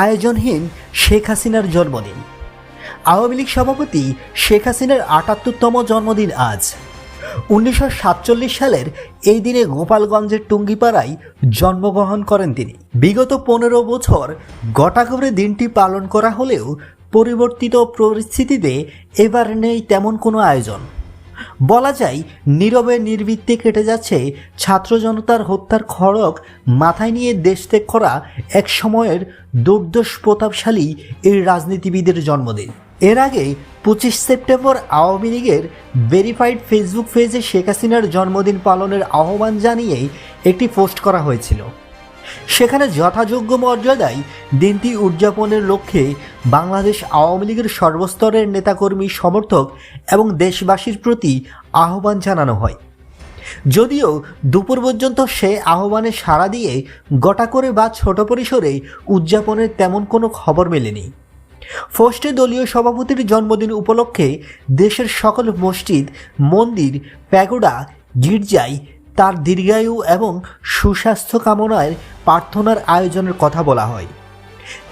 আয়োজনহীন শেখ হাসিনার জন্মদিন। আওয়ামী লীগ সভাপতি শেখ হাসিনার আটাত্তরতম জন্মদিন আজ। উনিশশো সাতচল্লিশ সালের এই দিনে গোপালগঞ্জের টুঙ্গিপাড়ায় জন্মগ্রহণ করেন তিনি। বিগত পনেরো বছর গটা করে দিনটি পালন করা হলেও পরিবর্তিত পরিস্থিতিতে এবার নেই তেমন কোনো আয়োজন। বলা যায়, নীরবে নির্বৃত্তে কেটে যাচ্ছে ছাত্র জনতার হত্যার খড়ক মাথায় নিয়ে দেশ ত্যাগ করা এক সময়ের দুর্দশ প্রতাপশালী এই রাজনীতিবিদের জন্মদিন। এর আগে পঁচিশ সেপ্টেম্বর আওয়ামী লীগের ভেরিফাইড ফেসবুক পেজে শেখ হাসিনার জন্মদিন পালনের আহ্বান জানিয়ে একটি পোস্ট করা হয়েছিল। সেখানে যথাযোগ্য মর্যাদায় দিনটি উদযাপনের লক্ষ্যে বাংলাদেশ আওয়ামী লীগের সর্বস্তরের নেতাকর্মী, সমর্থক এবং দেশবাসীর প্রতি আহ্বান জানানো হয়। যদিও দুপুর পর্যন্ত সে আহ্বানে সাড়া দিয়ে গোটা করে বা ছোট পরিসরে উদযাপনের তেমন কোনো খবর মেলেনি। ফোস্টে দলীয় সভাপতির জন্মদিন উপলক্ষে দেশের সকল মসজিদ, মন্দির, প্যাগোডা, গির্জায় তার দীর্ঘায়ু এবং সুস্বাস্থ্য কামনায় প্রার্থনার আয়োজনের কথা বলা হয়।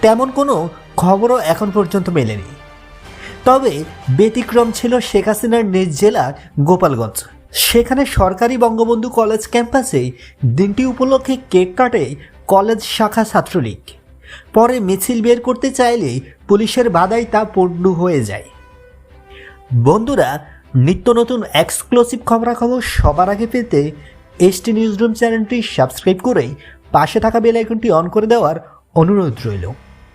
তেমন কোনো খবরও এখন পর্যন্ত মেলেনি। তবে ব্যতিক্রম ছিল শেখ হাসিনার নিজ জেলা গোপালগঞ্জ। সেখানে সরকারি বঙ্গবন্ধু কলেজ ক্যাম্পাসে দিনটি উপলক্ষে কেক কাটে কলেজ শাখা ছাত্রলীগ। পরে মিছিল বের করতে চাইলে পুলিশের বাধায় তা পূর্ণ হয়ে যায়। বন্ধুরা নিত্য নতুন এক্সক্লুসিভ খবরাখবর সবার আগে পেতে এসটি নিউজ রুম চ্যানেলটি সাবস্ক্রাইব করে পাশে থাকা বেল আইকনটি অন করে দেওয়ার অনুরোধ রইল।